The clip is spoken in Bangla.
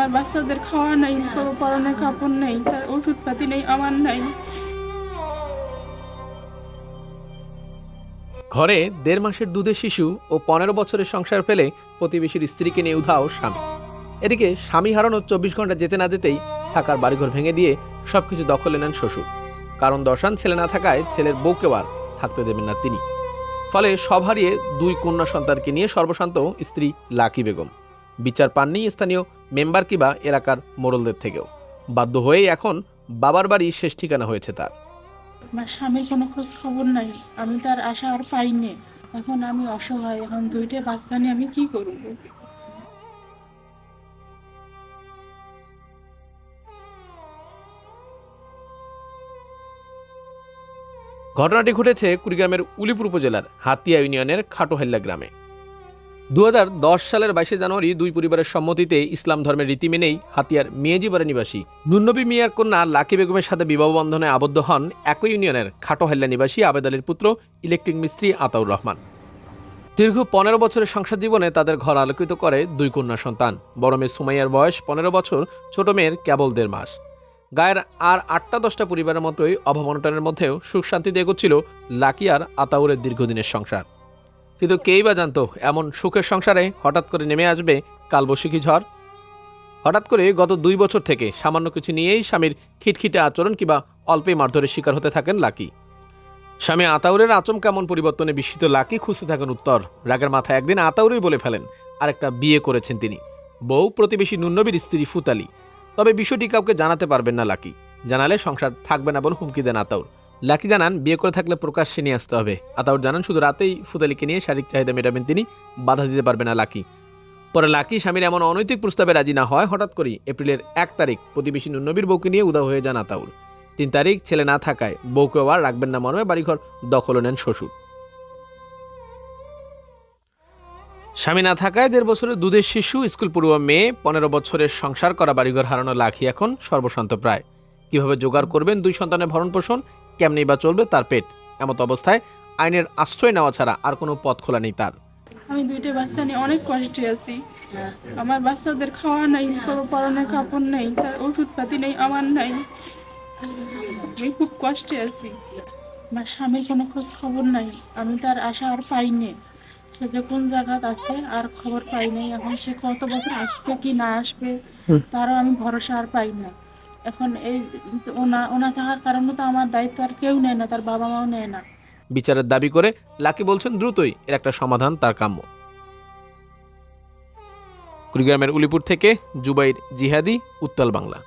আমার বাচ্চাদের খাওয়া নাই কারও পরনের কাপড় নেই, তার ওষুধপাতি নেই, আমার নাই। ঘরে দেড় মাসের দুধের শিশু ও পনেরো বছরের সংসার ফেলে প্রতিবেশীর স্ত্রীকে নিয়ে উধাও স্বামী। এদিকে স্বামী হারানোর চব্বিশ ঘণ্টা যেতে না যেতেই থাকার বাড়িঘর ভেঙে দিয়ে সবকিছু দখলে নেন শ্বশুর। কারণ দশান ছেলে না থাকায় ছেলের বউকেও আর থাকতে দেবেন না তিনি। ফলে সব হারিয়ে দুই কন্যা সন্তানকে নিয়ে সর্বশান্ত স্ত্রী লাকি বেগম। বিচার পাননি স্থানীয় মেম্বার কিবা এলাকার মোড়লদের থেকেও। বাধ্য হয়েই এখন বাবার বাড়ি শেষ ঠিকানা হয়েছে তার। আমার স্বামীর কোনো খোঁজ খবর নাই। আমি তার আশা আর পাইনি। এখন আমি অসহায়। এখন দুইটা বাচ্চা নিয়ে আমি কি করব? ঘটনাটি ঘটেছে কুড়িগ্রামের উলিপুর উপজেলার হাতিয়া ইউনিয়নের খাটোহাল্লা গ্রামে। দু হাজার দশ সালের বাইশে জানুয়ারি দুই পরিবারের সম্মতিতে ইসলাম ধর্মের রীতি মেনেই হাতিয়ার মেয়েজিবাড়া নিবাসী। নুন্নবী মিয়ার কন্যা লাকি বেগমের সাথে বিবাহ বন্ধনে আবদ্ধ হন একই ইউনিয়নের খাটোহাল্লা নিবাসী আবেদ আলীর পুত্র, ইলেকট্রিক মিস্ত্রি আতাউর রহমান। দীর্ঘ পনেরো বছরের সংসার জীবনে তাদের ঘর আলোকিত করে দুই কন্যা সন্তান। বড় মেয়ে সুমাইয়ার বয়স পনেরো বছর, ছোট মেয়ের কেবল দেড় মাস। গায়ের আর আটটা দশটা পরিবারের মতোই অভাবনটনের মধ্যেও সুখ শান্তিতে এগোচ্ছিল লাকি আর আতাউরের দীর্ঘদিনের সংসার। কিন্তু কেই বা জানতো, এমন সুখের সংসারে হঠাৎ করে নেমে আসবে কালবৈশাখী ঝড়? হঠাৎ করে গত দুই বছর থেকে সামান্য কিছু নিয়েই স্বামীর খিটখিটে আচরণ কিংবা অল্পে মারধরের শিকার হতে থাকেন লাকি। স্বামী আতাউরের আচম কেমন পরিবর্তনে বিস্মিত লাকি খুঁজতে থাকেন উত্তর। রাগের মাথায় একদিন আতাউরই বলে ফেলেন, আরেকটা বিয়ে করেছেন তিনি। বউ প্রতিবেশী নুন্নবীর স্ত্রী ফুতালি। তবে বিষয়টি কাউকে জানাতে পারবেন না লাকি। জানালে সংসার থাকবে না বলে হুমকি দেন আতাউর। লাকি জানান, বিয়ে করে থাকলে প্রকাশ্যে নিয়ে আসতে হবে। আতাউর জানান, শুধু রাতেই ফুতালিকে নিয়ে শারীরিক চাহিদা মেটাবেন তিনি, বাধা দিতে পারবে না লাকি। পরে লাকি স্বামীর এমন অনৈতিক প্রস্তাবে রাজি না হয়, হঠাৎ করেই এপ্রিলের এক তারিখ প্রতিবেশী নুন্নবীর বউকে নিয়ে উদা হয়ে যান আতাউর। তিন তারিখ ছেলে না থাকায় বউকে আর রাখবেন না মর্মে বাড়িঘর দখল নেন শ্বশুর। স্বামী না থাকায় দেড় বছরের দুধের শিশু, স্কুল পড়ুয়া মেয়ে, পনেরো বছরের সংসার করা বাড়িঘর হারানো লাখি এখন সর্বশান্ত প্রায়। কীভাবে জোগাড় করবেন দুই সন্তানের ভরণ পোষণ কেমনি বা চলবে তার পেট। এমত অবস্থায় আইনের আশ্রয় নেওয়া ছাড়া আর কোনো পথ খোলা নেই তার। আমি দুইটা বাচ্চা নিয়ে অনেক কষ্টে আছি। আমার বাচ্চাদের খাওয়া নাই কোনো পরনের কাপড় নেই তার ওষুধপাতি নেই আমার নাই। আমি খুব কষ্টে আছি। আমার স্বামীর কোনো খোঁজ খবর নাই। আমি তার আশা আর পাইনি সে যে কোন জায়গাত আছে আর খবর পাই নাই। এখন সে কত বছর আসবে কি না আসবে তারও আমি ভরসা আর পাই না। এখন এই ওনা থাকার কারণে তো আমার দায়িত্ব আর কেউ নেয় না, তার বাবা মাও নেয় না। বিচারের দাবি করে লাকি বলছেন দ্রুতই এর একটা সমাধান তার কাম্য। কুড়িগ্রামের উলিপুর থেকে জুবাইর জিহাদি, উত্তাল বাংলা।